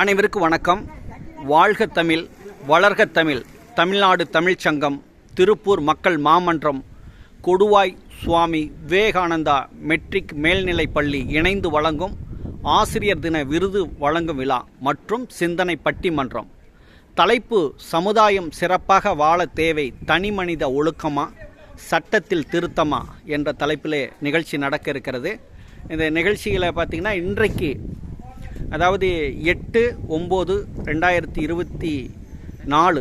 அனைவருக்கும் வணக்கம். வாழ்க தமிழ் வளர்க தமிழ். தமிழ்நாடு தமிழ்ச்சங்கம் திருப்பூர் மக்கள் மாமன்றம் கொடுவாய் சுவாமி விவேகானந்தா மெட்ரிக் மேல்நிலைப் பள்ளி இணைந்து வழங்கும் ஆசிரியர் தின விருது வழங்கும் விழா மற்றும் சிந்தனை பட்டிமன்றம். தலைப்பு சமுதாயம் சிறப்பாக வாழ தேவை தனிமனித ஒழுக்கமா சட்டத்தில் திருத்தமா? என்ற தலைப்பிலே நிகழ்ச்சி நடக்க இருக்கிறது. இந்த நிகழ்ச்சியில் பார்த்திங்கன்னா இன்றைக்கு அதாவது எட்டு ஒம்பது ரெண்டாயிரத்தி இருபத்தி நாலு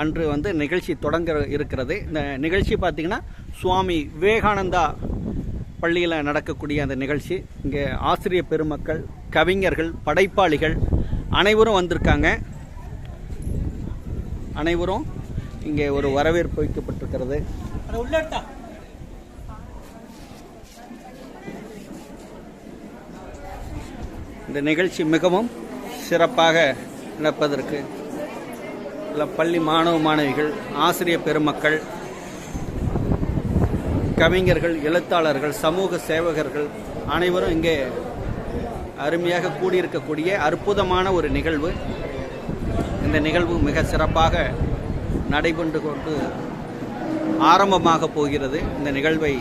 அன்று வந்து நிகழ்ச்சி தொடங்க இருக்கிறது. இந்த நிகழ்ச்சி பார்த்திங்கன்னா சுவாமி விவேகானந்தா பள்ளியில் நடக்கக்கூடிய அந்த நிகழ்ச்சி. இங்கே ஆசிரியர் பெருமக்கள் கவிஞர்கள் படைப்பாளிகள் அனைவரும் வந்திருக்காங்க. அனைவரும் இங்கே ஒரு வரவேற்பு வைக்கப்பட்டிருக்கிறது. இந்த நிகழ்ச்சி மிகவும் சிறப்பாக நடப்பதற்கு இல்லை பள்ளி மாணவ மாணவிகள் ஆசிரியர் பெருமக்கள் கவிஞர்கள் எழுத்தாளர்கள் சமூக சேவகர்கள் அனைவரும் இங்கே அருமையாக கூடியிருக்கக்கூடிய அற்புதமான ஒரு நிகழ்வு. இந்த நிகழ்வு மிக சிறப்பாக நடைபெற்று கொண்டு ஆரம்பமாக போகிறது. இந்த நிகழ்வை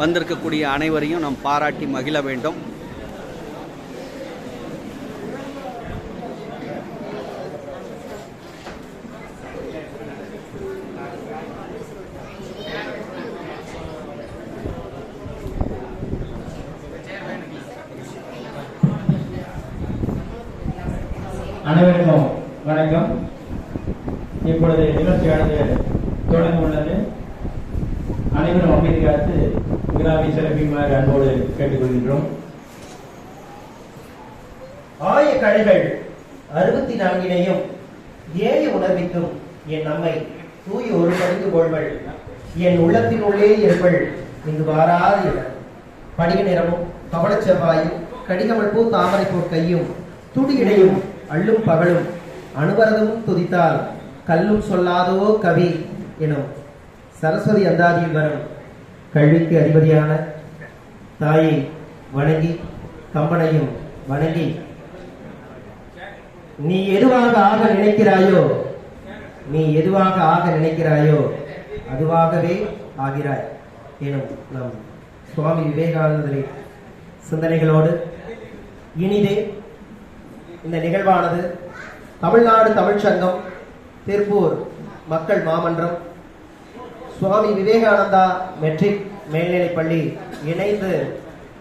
வந்திருக்கக்கூடிய அனைவரையும் நாம் பாராட்டி மகிழ வேண்டும். அனைவருக்கும் வணக்கம். இப்பொழுது நிகழ்ச்சியானது தொடங்க உள்ளது அனைவரும் அமைதி காத்து விழாவை சிறப்பிக்குமாறு அன்போடு கேட்டுக்கொள்கின்றோம். ஆய கடைகள் அறுபத்தி நான்கினையும் ஏய உணர்விக்கும் என் நம்மை தூய ஒரு பணிந்து கொள்வள். என் உள்ளத்தின் உள்ளே இருப்பள். இங்கு வாராது இட. படிக நிறமும் பவளச் செவ்வாயும் கடிகமல் பூ தாமரை பூ கையும் துடி இடையும் அள்ளும் பகலும் அனுவரதமும் துதித்தால் கல்லும் சொல்லாதோ கவி எனும் சரஸ்வதி அந்தாதியில் வரும் கல்விக்கு அதிபதியான தாயை வணங்கி கம்பனையும் வணங்கி நீ எதுவாக ஆக நினைக்கிறாயோ நீ எதுவாக ஆக நினைக்கிறாயோ அதுவாகவே ஆகிறாய் எனும் நம் சுவாமி விவேகானந்தரின் சிந்தனைகளோடு இனிதே இந்த நிகழ்வானது தமிழ்நாடு தமிழ்ச்சங்கம் திருப்பூர் மக்கள் மாமன்றம் சுவாமி விவேகானந்தா மெட்ரிக் மேல்நிலை பள்ளி இணைந்து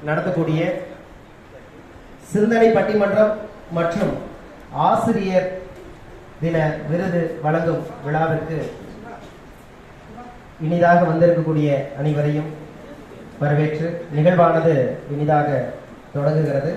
நடத்தக்கூடிய சிந்தனை பட்டிமன்றம் மற்றும் ஆசிரியர் தின விருது வழங்கும் விழாவிற்கு இனிதாக வந்திருக்கக்கூடிய அனைவரையும் வரவேற்று நிகழ்வானது இனிதாக தொடங்குகிறது.